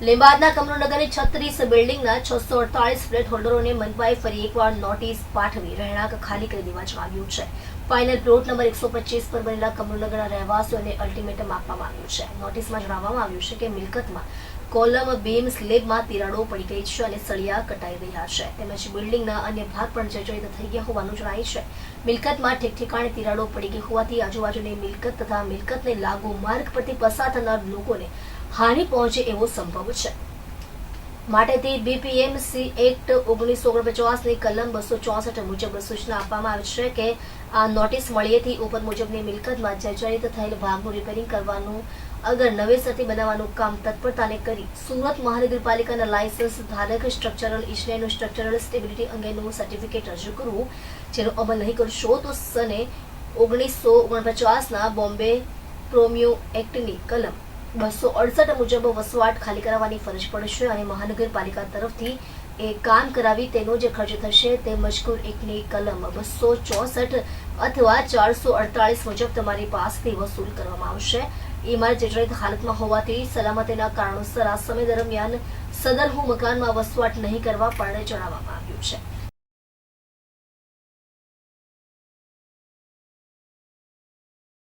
લીંબાદના કમરુનગરની છત્રીસ બિલ્ડિંગના છસો અડતાલીસ ફ્લેટ હોલ્ડરોને મનપાએ ફરી એકવાર નોટિસ પાઠવી રહેણાંક ખાલી કરી દેવા જણાવ્યું છે. ફાઇનલ પ્લોટ નંબર એકસો પચીસ પર બનેલા કમરોનગરના રહેવાસીઓને અલ્ટિમેટમ આપવામાં આવ્યું છે. નોટિસમાં જણાવવામાં આવ્યું છે કે મિલકતમાં કોલમ બીમ સ્લેબમાં તિરાડો પડી ગઈ છે અને સળિયા કટાઈ રહ્યા છે. તેમજ બિલ્ડિંગના અન્ય ભાગ પણ જર્જરિત થઈ ગયા હોવાનું જણાય છે. મિલકતમાં ઠેક ઠેકાણે તિરાડો પડી ગઈ હોવાથી આજુબાજુની મિલકત તથા મિલકતને લાગુ માર્ગ પરથી પસાર થનાર લોકોને હાનિ પહોંચે એવો સંભવ છે. માટેથી બીપીએમસી એક્ટ ઓગણીસો ઓગણપચાસની કલમ બસો ચોસઠ મુજબ સૂચના આપવામાં આવી છે કે આ નોટિસ મળીએથી ઉપર મુજબની મિલકતમાં જર્જરિત થયેલ ભાગનું રિપેરિંગ કરવાનું, અગર નવેસરથી બનાવવાનું કામ તત્પરતાને કરી સુરત મહાનગરપાલિકાના લાયસન્સ ધારક સ્ટ્રક્ચરલ ઇજનેરનું સ્ટ્રક્ચરલ સ્ટેબિલિટી અંગેનું સર્ટિફિકેટ રજૂ કરવું, જેનો અમલ નહીં કરશો તો સને ઓગણીસો ઓગણપચાસના બોમ્બે પ્રોમિયો એક્ટની કલમ બસો અડસઠ મુજબ વસવાટ ખાલી કરાવવાની ફરજ પડશે અને મહાનગરપાલિકા તરફથી એ કામ કરાવી તેનો જે ખર્ચ થશે તે મજકૂર એકની કલમ બસો ચોસઠ અથવા ચારસો અડતાલીસ મુજબ તમારી પાસેથી વસૂલ કરવામાં આવશે. ઇમારત જર્જરિત હાલતમાં હોવાથી સલામતીના કારણોસર આ સમય દરમિયાન સદરહુ મકાનમાં વસવાટ નહીં કરવા પણ જણાવવામાં આવ્યું છે.